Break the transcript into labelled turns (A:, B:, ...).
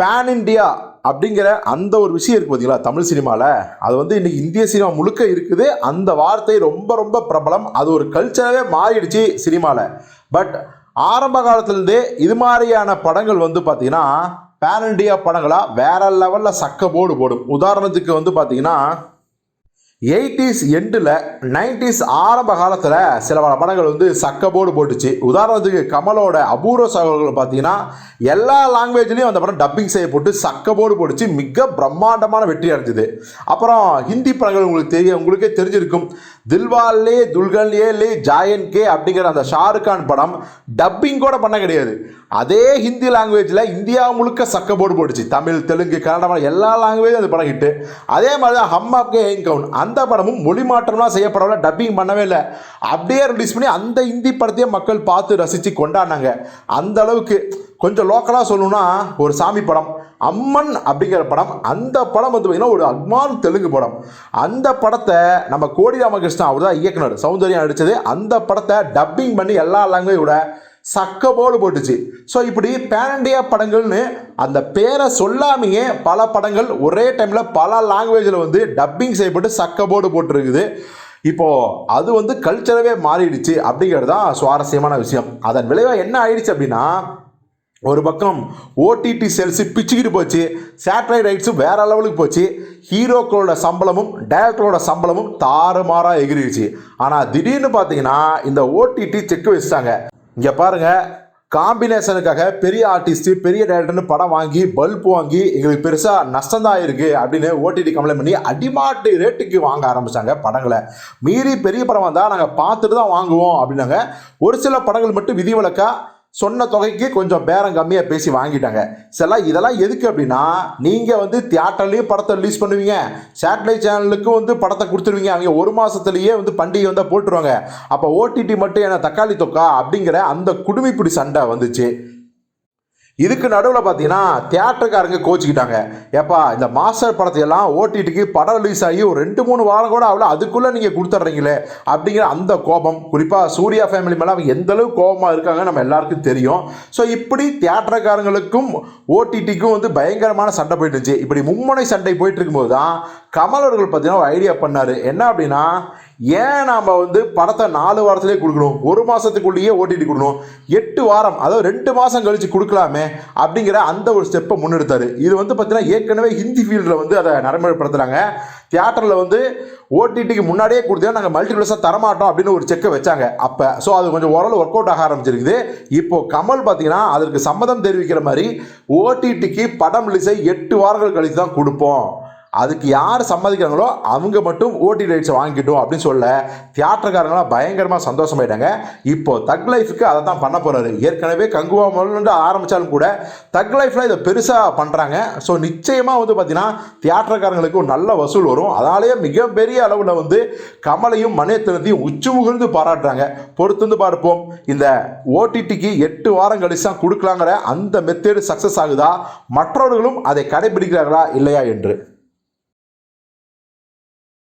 A: Pan India அப்படிங்கிற அந்த ஒரு விஷயம் இருக்குது பார்த்தீங்களா தமிழ் சினிமாவில் அது வந்து இன்றைக்கி இந்திய சினிமா முழுக்க இருக்குது. அந்த வார்த்தை ரொம்ப ரொம்ப பிரபலம். அது ஒரு கல்ச்சராகவே மாறிடுச்சு சினிமாவில் பட் ஆரம்ப காலத்துலேருந்தே இது மாதிரியான படங்கள் வந்து பார்த்திங்கன்னா பேன் இண்டியா படங்களாக வேற லெவலில் சக்க போர்டு போடும். உதாரணத்துக்கு வந்து பார்த்திங்கன்னா எயிட்டிஸ் எண்டில் நைன்டிஸ் ஆரம்ப காலத்தில் சில பல படங்கள் வந்து சக்கப்போடு போட்டுச்சு. உதாரணத்துக்கு கமலோட அபூர்வ சகோதரர்கள் பார்த்தீங்கன்னா எல்லா லாங்குவேஜ்லேயும் அந்த படம் டப்பிங் செய்யப்பட்டு போர்டு போட்டுச்சு. மிக பிரம்மாண்டமான வெற்றி அடைஞ்சது. அப்புறம் ஹிந்தி படங்கள் உங்களுக்கு தெரிய உங்களுக்கே தெரிஞ்சிருக்கும். தில்வாலே துல்கன்லே லே ஜாயன் கே அப்படிங்கிற அந்த ஷாருக் கான் படம் டப்பிங் கூட பண்ண கிடையாது. அதே ஹிந்தி லாங்குவேஜில் இந்தியா முழுக்க சக்கப்போடு போட்டுச்சு. தமிழ் தெலுங்கு கன்னடம் எல்லா லாங்குவேஜும் அந்த படம் ஹிட்டு அதே மாதிரி தான் ஹம் ஆப்கே ஹெங் கவுன். அந்த படமும் மொழி மாற்றம்லாம் செய்யப்படவில்லை டப்பிங் பண்ணவே இல்லை. அப்படியே ரிலீஸ் பண்ணி அந்த ஹிந்தி படத்தையே மக்கள் பார்த்து ரசித்து கொண்டாடினாங்க. அந்த அளவுக்கு கொஞ்சம் லோக்கலாக சொல்லணும்னா ஒரு சாமி படம் அம்மன் அப்படிங்கிற படம் அந்த படம் வந்து பார்த்திங்கன்னா ஒரு அக்மான் தெலுங்கு படம். அந்த படத்தை நம்ம கோடி ராமகிருஷ்ணன் அவர் தான் இயக்குனர். சௌந்தர்யா நடித்தது அந்த படத்தை டப்பிங் பண்ணி எல்லா லாங்குவேஜோட சக்க சக்கப்போடு போட்டுச்சு. ஸோ இப்படி பேன் இண்டியா படங்கள்னு அந்த பேரை சொல்லாமையே பல படங்கள் ஒரே டைமில் பல லாங்குவேஜில் வந்து டப்பிங் செய்யப்பட்டு சக்கப்போடு போட்டிருக்குது. இப்போது அது வந்து கல்ச்சரவே மாறிடுச்சு அப்படிங்கிறது தான் சுவாரஸ்யமான விஷயம். அதன் விளைவாக என்ன ஆயிடுச்சு அப்படின்னா ஒரு பக்கம் ஓடிடி சேல்ஸு பிச்சுக்கிட்டு போச்சு சேட்டலைட் ரைட்ஸும் வேற லெவலுக்கு போச்சு ஹீரோக்களோட சம்பளமும் டைரக்டரோட சம்பளமும் தாறுமாறாக எகிரிடுச்சு. ஆனால் திடீர்னு பார்த்தீங்கன்னா இந்த ஓடிடி செக் வச்சுட்டாங்க. இங்கே பாருங்கள் காம்பினேஷனுக்காக பெரிய ஆர்டிஸ்ட் பெரிய டேரக்டர்னு படம் வாங்கி பல்ப் வாங்கி எங்களுக்கு பெருசாக நஷ்டம் தான் இருக்கு அப்படின்னு ஓடிடி கம்ப்ளைண்ட் பண்ணி அடிமாட்டு ரேட்டுக்கு வாங்க ஆரம்பிச்சாங்க படங்களை. மீறி பெரிய படம் வந்தால் நாங்கள் பார்த்துட்டு தான் வாங்குவோம் அப்படின்னாங்க. ஒரு சில படங்கள் மட்டும் விதிவிலக்கா சொன்ன தொகைக்கு கொஞ்சம் பேரம் கம்மியாக பேசி வாங்கிட்டாங்க. சில இதெல்லாம் எதுக்கு அப்படின்னா நீங்கள் வந்து தியேட்டர்லேயும் படத்தை ரிலீஸ் பண்ணுவீங்க. சேட்டலைட் சேனலுக்கும் வந்து படத்தை கொடுத்துருவீங்க. அவங்க ஒரு மாதத்துலேயே வந்து பண்டிகை வந்தால் போட்டுருவாங்க. அப்போ ஓடிடி மட்டும் என்ன தக்காளி தொக்கா அப்படிங்கிற அந்த குடுமிப்பிடி சண்டை வந்துச்சு. இதுக்கு நடுவில் பார்த்தீங்கன்னா தியேட்டருக்காரங்க கோச்சிக்கிட்டாங்க. ஏப்பா இந்த மாஸ்டர் படத்தையெல்லாம் ஓடிடிக்கு படம் ரிலீஸ் ஆகி ஒரு ரெண்டு மூணு வாரம் கூட அவ்வளோ அதுக்குள்ளே நீங்கள் கொடுத்துட்றீங்களே அப்படிங்கிற அந்த கோபம். குறிப்பாக சூர்யா ஃபேமிலி மேலே அவங்க எந்த கோபமாக இருக்காங்க நம்ம எல்லாருக்கும் தெரியும். ஸோ இப்படி தியேட்டருக்காரங்களுக்கும் ஓடிடிக்கும் வந்து பயங்கரமான சண்டை போயிட்டு இருந்துச்சு. இப்படி மும்முனை சண்டை போயிட்டு இருக்கும்போது தான் கமல் அவர்கள் பார்த்தீங்கன்னா ஒரு ஐடியா பண்ணார். என்ன அப்படின்னா ஏன் நாம் வந்து படத்தை நாலு வாரத்துலேயே கொடுக்கணும்? ஒரு மாதத்துக்குள்ளேயே ஓடிடி கொடுக்கணும். எட்டு வாரம் அதாவது ரெண்டு மாதம் கழித்து கொடுக்கலாமே அப்படிங்கிற அந்த ஒரு ஸ்டெப்பை முன்னெடுத்தார். இது வந்து பார்த்தீங்கன்னா ஏற்கனவே ஹிந்தி ஃபீல்டில் வந்து அதை நடைமுறைப்படுத்துகிறாங்க தியேட்டரில் வந்து ஓடிடிக்கு முன்னாடியே கொடுத்தா நாங்கள் மல்டிபிளஸாக தரமாட்டோம் அப்படின்னு ஒரு செக்கை வச்சாங்க அப்போ. ஸோ அது கொஞ்சம் ஓரளவு ஒர்க் அவுட் ஆக ஆரம்பிச்சிருக்குது. இப்போது கமல் பார்த்தீங்கன்னா அதற்கு சம்மதம் தெரிவிக்கிற மாதிரி ஓடிடிக்கு படம் ரிலீஸை எட்டு வாரங்கள் கழித்து தான் கொடுப்போம். அதுக்கு யார் சம்மதிக்கிறாங்களோ அவங்க மட்டும் ஓடி ரைட்ஸை வாங்கிட்டோம் அப்படின்னு சொல்ல தியேட்டர்காரங்களாம் பயங்கரமாக சந்தோஷமாயிட்டாங்க. இப்போ தக் லைஃபுக்கு அதை தான் பண்ண போகிறாரு ஏற்கனவே கங்குவா முதல்ல ஆரம்பித்தாலும் கூட தக் லைஃப்பில் இதை பெருசாக பண்ணுறாங்க ஸோ நிச்சயமாக வந்து பார்த்தீங்கன்னா தியேட்டர்காரங்களுக்கு ஒரு நல்ல வசூல் வரும். அதனாலேயே மிகப்பெரிய அளவில் வந்து கமலையும் மணியத்தினத்தையும் உச்சி முகிழ்ந்து பாராட்டுறாங்க. பொறுத்து வந்து பார்ப்போம். இந்த ஓடிடிக்கு எட்டு வாரம் கழிச்சு தான் கொடுக்கலாங்கிற அந்த மெத்தேடு சக்ஸஸ் ஆகுதா? மற்றவர்களும் அதை கடைபிடிக்கிறார்களா? இல்லையா என்று.